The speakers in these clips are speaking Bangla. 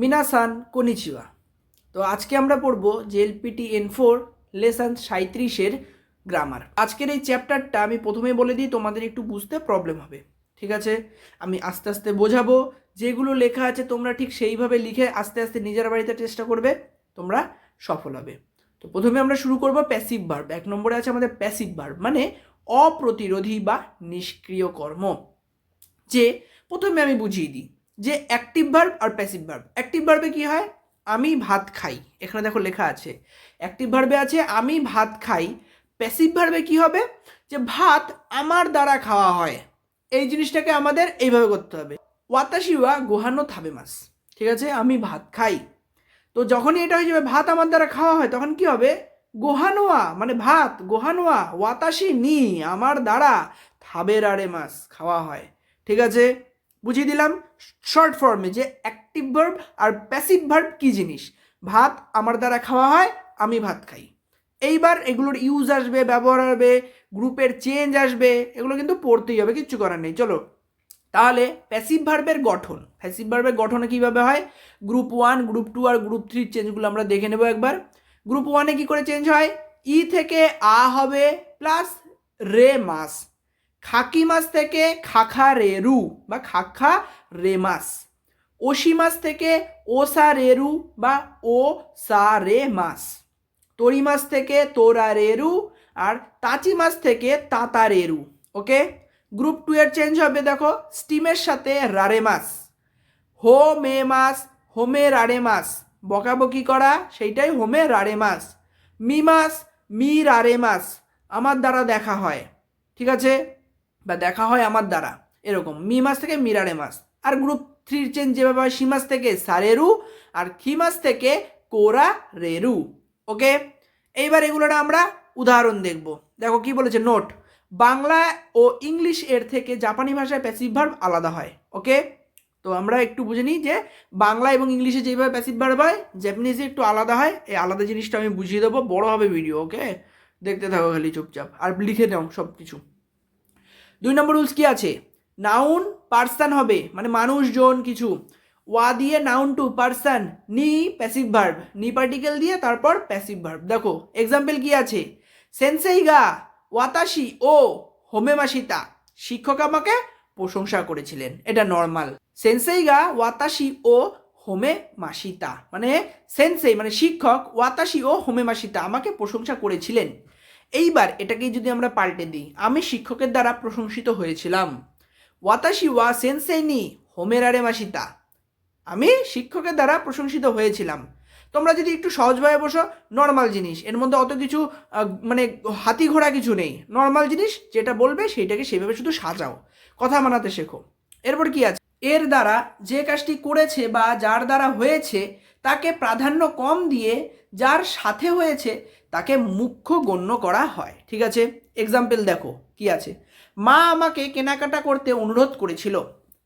মিনাসান কনিচিওয়া। তো আজকে আমরা পড়ব জেএলপিটি এন ফোর লেসন সাঁত্রিশের গ্রামার। আজকের এই চ্যাপ্টারটা আমি প্রথমেই বলে দিই, তোমাদের একটু বুঝতে প্রবলেম হবে। ঠিক আছে? আমি আস্তে আস্তে বোঝাবো, যেগুলো লেখা আছে তোমরা ঠিক সেইভাবে লিখে আস্তে আস্তে নিজের বাড়িতে চেষ্টা করবে, তোমরা সফল হবে। তো প্রথমে আমরা শুরু করব প্যাসিভ ভার্ব এক নম্বরে আছে আমাদের প্যাসিভ ভার্ব মানে অপ্রতিরোধী বা নিষ্ক্রিয় কর্ম। যে প্রথমে আমি বুঝিয়ে দিই যে অ্যাক্টিভ ভার্ব আর প্যাসিভ ভার্ব অ্যাক্টিভ ভার্বে কি হয়? আমি ভাত খাই। এখানে দেখো লেখা আছে। অ্যাক্টিভ ভার্বে আছে, আমি ভাত খাই। প্যাসিভ ভার্বে কি হবে? যে ভাত আমার দ্বারা খাওয়া হয়। এই জিনিসটাকে আমাদের এইভাবে করতে হবে। ওয়াতাশিওয়া গোহানো থাবে মাস ঠিক আছে? আমি ভাত খাই। তো যখনই এটা হয়ে যাবে, ভাত আমার দ্বারা খাওয়া হয়, তখন কি হবে? গোহানোয়া মানে ভাত, গোহানোয়া ওয়াতাশি নি আমার দ্বারা থাবের আরে মাস খাওয়া হয়। ঠিক আছে? বুঝিয়ে দিলাম শর্ট ফর্মে যে অ্যাক্টিভ ভার্ব আর প্যাসিভ ভার্ব কী জিনিস? ভাত আমার দ্বারা খাওয়া হয়, আমি ভাত খাই। এইবার এগুলোর ইউজ আসবে, ব্যবহার আসবে গ্রুপের চেঞ্জ আসবে, এগুলো কিন্তু পড়তেই হবে, কিচ্ছু করার নেই। চলো, তাহলে প্যাসিভ ভার্বের গঠন। প্যাসিভ ভার্বের গঠনে কীভাবে হয়? গ্রুপ ওয়ান গ্রুপ টু আর গ্রুপ থ্রির চেঞ্জগুলো আমরা দেখে নেব একবার। গ্রুপ ওয়ানে কি করে চেঞ্জ হয়? ই থেকে আ হবে প্লাস রে মাস। খাকি মাস থেকে খাখা রেরু বা খাখা রে মাস ওসি মাস থেকে ওসা রে রু বা ও সা রে মাস তরি মাস থেকে তোরা রেরু আর তাঁচি মাস থেকে তাতা রেরু, ওকে? গ্রুপ টু এর চেঞ্জ হবে, দেখো, স্টিমের সাথে রারে মাস হো মে মাস হোমে রারে মাস বকাবকি করা? সেইটাই হোমে রারে মাস মি মাস মি রারে মাস আমার দ্বারা দেখা হয়, ঠিক আছে? বা দেখা হয় আমার দ্বারা। এরকম, মি মাস থেকে মিরারে মাস। আর গ্রুপ থ্রির চেঞ্জ যেভাবে হয়, সি মাস থেকে সারেরু আর খি মাস থেকে কোরা রেরু ওকে? এইবার এগুলোটা আমরা উদাহরণ দেখব। দেখো কি বলেছে নোট বাংলা ও ইংলিশ এর থেকে জাপানি ভাষায় প্যাসিভ ভার্ব আলাদা হয়। ওকে? তো আমরা একটু বুঝে নিই যে বাংলা এবং ইংলিশে যেভাবে প্যাসিভ ভার্ব হয় জাপানিজে একটু আলাদা হয়। এই আলাদা জিনিসটা আমি বুঝিয়ে দেবো, বড় হবে ভিডিও ওকে? দেখতে থাকো খালি চুপচাপ। আর লিখে নাও সব কিছু দুই নম্বর রুলস কি আছে? নাউন পার্সন হবে মানে মানুষজন কিছু। ওয়া দিয়ে নাউন টু পার্সন নি প্যাসিভ ভার্ব নি পার্টিকেল দিয়ে, তারপর প্যাসিভ ভার্ব দেখো এক্সাম্পল কি আছে? সেন্সেইগা ওয়াতাশি ও হোমেমাসিতা শিক্ষক আমাকে প্রশংসা করেছিলেন, এটা নর্মাল সেন্সেইগা ওয়াতাশি ও হোমে মাসিতা মানে সেন্সেই মানে শিক্ষক ওয়াতাশি ও হোমে মাসিতা আমাকে প্রশংসা করেছিলেন। এইবার এটাকেই যদি আমরা পাল্টে দিই, আমি শিক্ষকের দ্বারা প্রশংসিত হয়েছিলাম। ওয়াতাশি ওয়া সেন্সেই নি হোমেরারে মাসিতা। আমি শিক্ষকের দ্বারা প্রশংসিত হয়েছিলাম। তোমরা যদি একটু সহজভাবে বসো, নর্মাল জিনিস, এর মধ্যে অত কিছু মানে হাতি ঘোড়া কিছু নেই। নর্মাল জিনিস যেটা বলবে সেইটাকে সেভাবে শুধু সাজাও। কথা মানাতে শেখো। এরপর কি আছে? এর দ্বারা যে কাজটি করেছে বা যার দ্বারা হয়েছে, তাকে প্রাধান্য কম দিয়ে যার সাথে হয়েছে তাকে মুখ্য গণ্য করা হয়। ঠিক আছে? এক্সাম্পল দেখো, কি আছে? মা আমাকে কেনাকাটা করতে অনুরোধ করেছিল।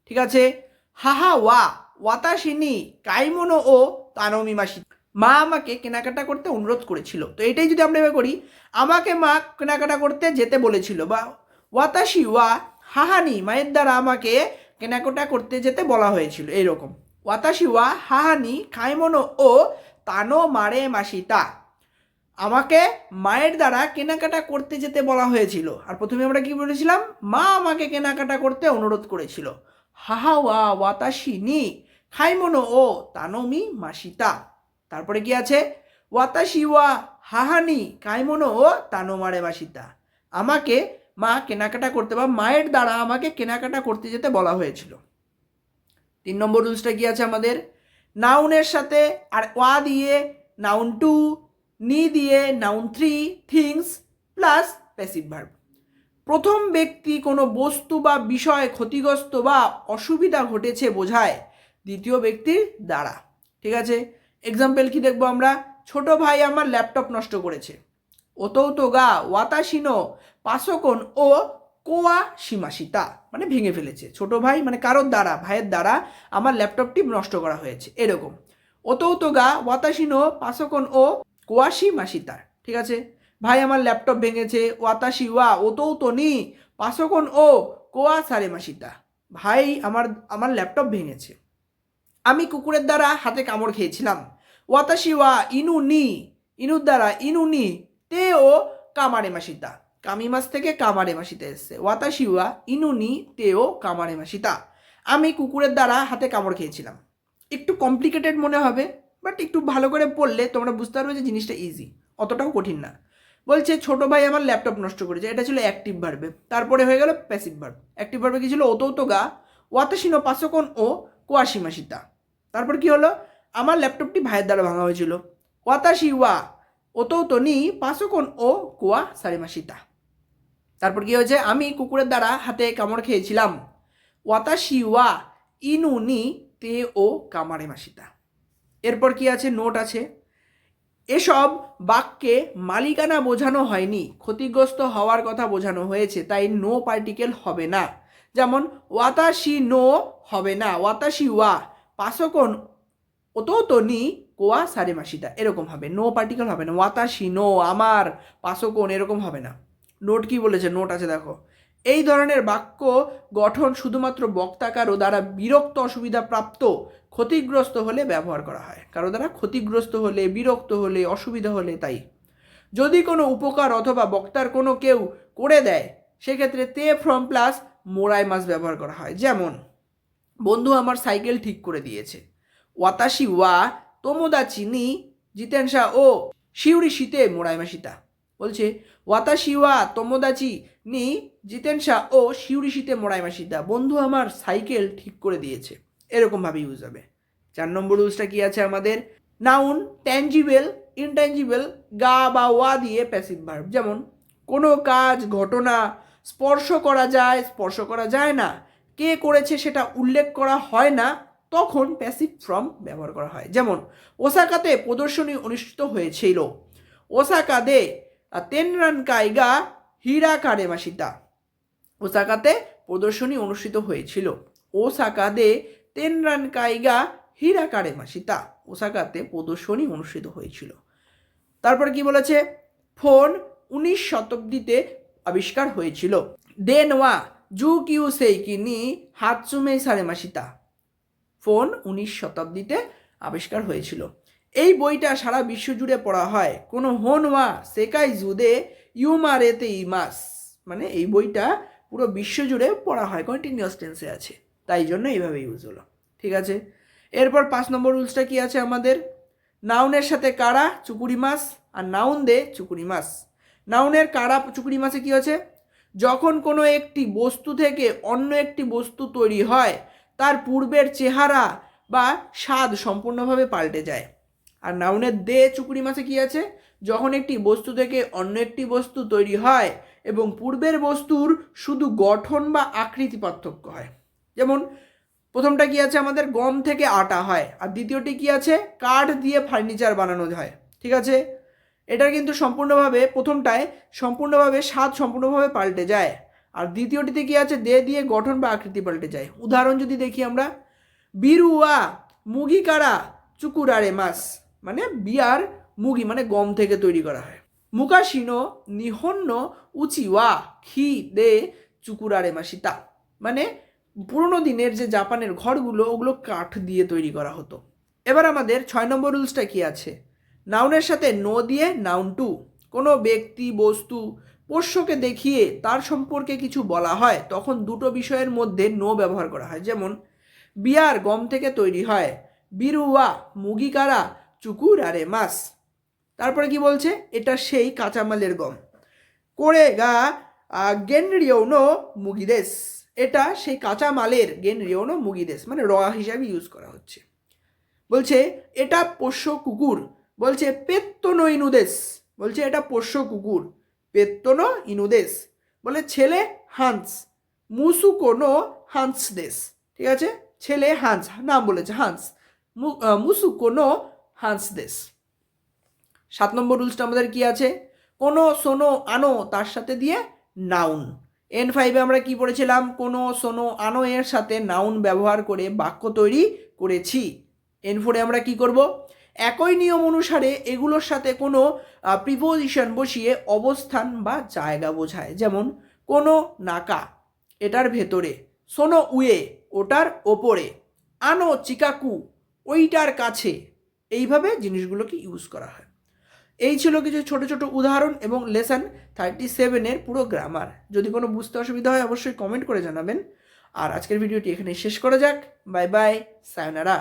ঠিক আছে? হাহা, ওয়া ওয়াতাশিনি কাইমনো ও তানমিমাসি। মা আমাকে কেনাকাটা করতে অনুরোধ করেছিল। তো এটাই যদি আমরা এবার করি, আমাকে মা কেনাকাটা করতে যেতে বলেছিল বা ওয়াতাসি, ওয়া, হাহানি, মায়ের দ্বারা আমাকে কেনাকাটা করতে যেতে বলা হয়েছিল। এইরকম। ওয়াতাসি, ওয়া, হাহানি খাইমনো ও তানো মারে মাসিতা আমাকে মায়ের দ্বারা কেনাকাটা করতে যেতে বলা হয়েছিল। আর প্রথমে আমরা কি বলেছিলাম? মা আমাকে কেনাকাটা করতে অনুরোধ করেছিল। হাহা ওয়া ওয়াতাশি নি খাইমোনো ও তানমি মাসিতা। তারপরে কি আছে? ওয়াতাশি ওয়া হাহানি কাইমোনো ও তানোমারে মাসিতা। আমাকে মা কেনাকাটা করতে বা মায়ের দ্বারা আমাকে কেনাকাটা করতে যেতে বলা হয়েছিল। তিন নম্বর রুলসটা কি আছে আমাদের? নাউনের সাথে আর ওয়া দিয়ে নাউন টু নি দিয়ে noun three things plus passive verb প্রথম ব্যক্তি কোনো বস্তু বা বিষয় ক্ষতিগ্রস্ত বা অসুবিধা ঘটেছে বোঝায় দ্বিতীয় ব্যক্তির দ্বারা। ঠিক আছে? এক্সাম্পল কি দেখব আমরা? ছোট ভাই আমার ল্যাপটপ নষ্ট করেছে। ওতৌ তো গা ওয়াতাশিনো পাশকন ও কোয়া সীমাসিতা মানে ভেঙে ফেলেছে। ছোট ভাই মানে কারোর দ্বারা, ভাইয়ের দ্বারা আমার ল্যাপটপটি নষ্ট করা হয়েছে। এরকম। ওতৌ তো গা ওয়াতাশিনো পাশকন ও কোয়াশি মাসিতা ঠিক আছে? ভাই, আমার ল্যাপটপ ভেঙেছে ওয়াতাশি ওয়া, ওতৌ তো নি পাশকন ও, কোয়া সারে মাসিতা ভাই, আমার আমার ল্যাপটপ ভেঙেছে। আমি কুকুরের দ্বারা হাতে কামড় খেয়েছিলাম। ওয়াতাশি ওয়া, ইনু নি, ইনুর দ্বারা ইনু নি, তে ও কামারে মাসিতা কামি মাস থেকে কামারে মাসিতে এসছে। ওয়াতাশি ওয়া, ইনু নি, তে ও কামারে মাসিতা আমি কুকুরের দ্বারা হাতে কামড় খেয়েছিলাম। একটু কমপ্লিকেটেড মনে হবে। বাট একটু ভালো করে পড়লে তোমরা বুঝতে পারবে যে জিনিসটা ইজি অতটাও কঠিন না। বলছে, ছোট ভাই আমার ল্যাপটপ নষ্ট করেছে। এটা ছিল অ্যাক্টিভ ভার্বে তারপরে হয়ে গেল প্যাসিভ ভার্ব অ্যাক্টিভ ভার্বে কি ছিল? ওতো গা, ওয়াতাসিনো পাশকন ও কোয়াশিমাসিতা তারপর কি হলো? আমার ল্যাপটপটি ভাইয়ের দ্বারা ভাঙা হয়েছিল। ওয়াতাশি ওয়া ওতো তো নি পাশকন ও কোয়া সারিমাসিতা তারপর কি হয়েছে? আমি কুকুরের দ্বারা হাতে কামড় খেয়েছিলাম। ওয়াতাশি ওয়া ইনু নি, তে ও কামারে মাসিতা এরপর কি আছে? নোট আছে। এসব বাক্যে মালিকানা বোঝানো হয়নি। ক্ষতিগ্রস্ত হওয়ার কথা বোঝানো হয়েছে, তাই নো পার্টিকেল হবে না। যেমন ওয়াতাশি নো হবে না ওয়াতাশি ওয়া পাশকন ওতো তো নি, কোয়া সারে মাসিটা, এরকম হবে। নো পার্টিকেল হবে না ওয়াতাশি নো আমার পাশকন এরকম হবে না। নোট কি বলেছে? নোট আছে, দেখো। এই ধরনের বাক্য গঠন শুধুমাত্র বক্তাকারও দ্বারা বিরক্ত অসুবিধা প্রাপ্ত ক্ষতিগ্রস্ত হলে ব্যবহার করা হয়। কারও দ্বারা ক্ষতিগ্রস্ত হলে, বিরক্ত হলে, অসুবিধা হলে তাই। যদি কোনো উপকার অথবা বক্তার কোনো কেউ করে দেয়, সেক্ষেত্রে তে ফ্রম প্লাস মোড়াই মাস ব্যবহার করা হয়। যেমন, বন্ধু আমার সাইকেল ঠিক করে দিয়েছে। ওয়াতাশি ওয়া তোমোদাচি নি জিতেনশা ও শিউরি শীতে মোড়াই মাসিতা। বলছে ওয়াতাশি ওয়া তোমোদাচি নি জিতেনশা ও শিউরি শীতে মোড়াই মাসিতা বন্ধু আমার সাইকেল ঠিক করে দিয়েছে। এরকমভাবে ইউজ হবে। চার নম্বর রুলসটা কি আছে আমাদের? নাউন ট্যাঞ্জিবেল ইনট্যাঞ্জিবেল গা বা ওয়া দিয়ে প্যাসিভ ভার্ব যেমন, কোনো কাজ, ঘটনা, স্পর্শ করা যায়, স্পর্শ করা যায় না। কে করেছে সেটা উল্লেখ করা হয় না। তখন প্যাসিভ ফ্রম ব্যবহার করা হয়। যেমন, ওসাকাতে প্রদর্শনী অনুষ্ঠিত হয়েছিল। ওসাকাদে তেনরান কাইগা হীরা কারে মাসিতা ওসাকাতে প্রদর্শনী অনুষ্ঠিত হয়েছিল। ওসাকা ওসাকাদে তেনরান কাইগা হীরা কারে মাসিতা ওসাকাতে প্রদর্শনী অনুষ্ঠিত হয়েছিল। তারপর কি বলেছে? ফোন উনিশ শতাব্দীতে আবিষ্কার হয়েছিল। দেনওয়া জু কিউ সেইকি নি হাতসুমে সারে মাসিতা। ফোন উনিশ শতাব্দীতে আবিষ্কার হয়েছিল। এই বইটা সারা বিশ্ব জুড়ে পড়া হয়। কোনো হোনওয়া সেকাই জুদে ইউমারেতে ইমাস। মানে এই বইটা পুরো বিশ্ব জুড়ে পড়া হয় কন্টিনিউয়াস টেন্সে আছে। তাই জন্য এইভাবে ইউজ হলো। ঠিক আছে? এরপর পাঁচ নম্বর রুলসটা কি আছে আমাদের? নাউনের সাথে কারা চুকুরি মাছ আর নাউন দে চুকুরি মাছ। নাউনের কারা চুকুরি মাছে কি আছে যখন কোনো একটি বস্তু থেকে অন্য একটি বস্তু তৈরি হয়, তার পূর্বের চেহারা বা স্বাদ সম্পূর্ণভাবে পাল্টে যায়। আর নাউনের দে চুকুরি মাছে কি আছে? যখন একটি বস্তু থেকে অন্য একটি বস্তু তৈরি হয় এবং পূর্বের বস্তুর শুধু গঠন বা আকৃতি পার্থক্য হয়। যেমন, প্রথমটা কি আছে? আমাদের গম থেকে আটা হয়। আর দ্বিতীয়টি কি আছে? কাঠ দিয়ে ফার্নিচার বানানো হয়। ঠিক আছে? এটার কিন্তু সম্পূর্ণভাবে, প্রথমটায় সম্পূর্ণভাবে স্বাদ সম্পূর্ণভাবে পাল্টে যায়। আর দ্বিতীয়টিতে কি আছে? দে দিয়ে গঠন বা আকৃতি পাল্টে যায়। উদাহরণ যদি দেখি আমরা। বিরুয়া, মুগিকারা, চুকুরারে মাস মানে বিয়ার মুগি মানে গম থেকে তৈরি করা হয়। মুকাশিনো নিহন্য উচিওয়া খি দে চুকুরারে মাসিতা। মানে পুরোনো দিনের যে জাপানের ঘরগুলো, ওগুলো কাঠ দিয়ে তৈরি করা হতো। এবার আমাদের ছয় নম্বর রুলসটা কি আছে? নাউনের সাথে নো দিয়ে নাউন টু। কোনো ব্যক্তি, বস্তু, পোষ্যকে দেখিয়ে তার সম্পর্কে কিছু বলা হয়, তখন দুটো বিষয়ের মধ্যে নো ব্যবহার করা হয়। যেমন, বিয়ার গম থেকে তৈরি হয় বিরুয়া মুগিকারা চুকুর আরে মাস। তারপরে কি বলছে? এটা সেই কাঁচামালের গম। করে গা গেনরিয়নো মুগিদেশ এটা সেই কাঁচামালের গেনরিয়নো মুগিদেশ মানে র হিসাবে ইউজ করা হচ্ছে। বলছে, এটা পোষ্য কুকুর। বলছে পেত্তনো ইনুদেশ বলছে, এটা পোষ্য কুকুর। পেত্তনো ইনুদেশ বলে, ছেলে হান্স। মুসুকোনো হান্স দেশ ঠিক আছে? ছেলে হান্স, নাম বলেছে, হান্স। মুসুকোনো হান্স দেশ সাত নম্বর রুলসটা আমাদের কি আছে? কোনো সোনো আনো তার সাথে দিয়ে নাউন। এন ফাইভে আমরা কি পড়েছিলাম? কোনো সোনো আনো এর সাথে নাউন ব্যবহার করে বাক্য তৈরি করেছি। এন ফোরে আমরা কি করব? একই নিয়ম অনুসারে এগুলোর সাথে কোনো প্রিপোজিশন বসিয়ে অবস্থান বা জায়গা বোঝায়। যেমন, কোনো নাকা, এটার ভেতরে। সোনো উয়ে, ওটার ওপরে। আনো চিকাকু, ওইটার কাছে। এইভাবে জিনিসগুলোকে ইউজ করা হয়। এই ছিল কিছু ছোট ছোট উদাহরণ এবং লেসন থার্টি সেভেনের পুরো গ্রামার যদি কোনো বুঝতে অসুবিধা হয়, অবশ্যই কমেন্ট করে জানাবেন। আর আজকের ভিডিওটি এখানে শেষ করা যাক। Bye bye sayonara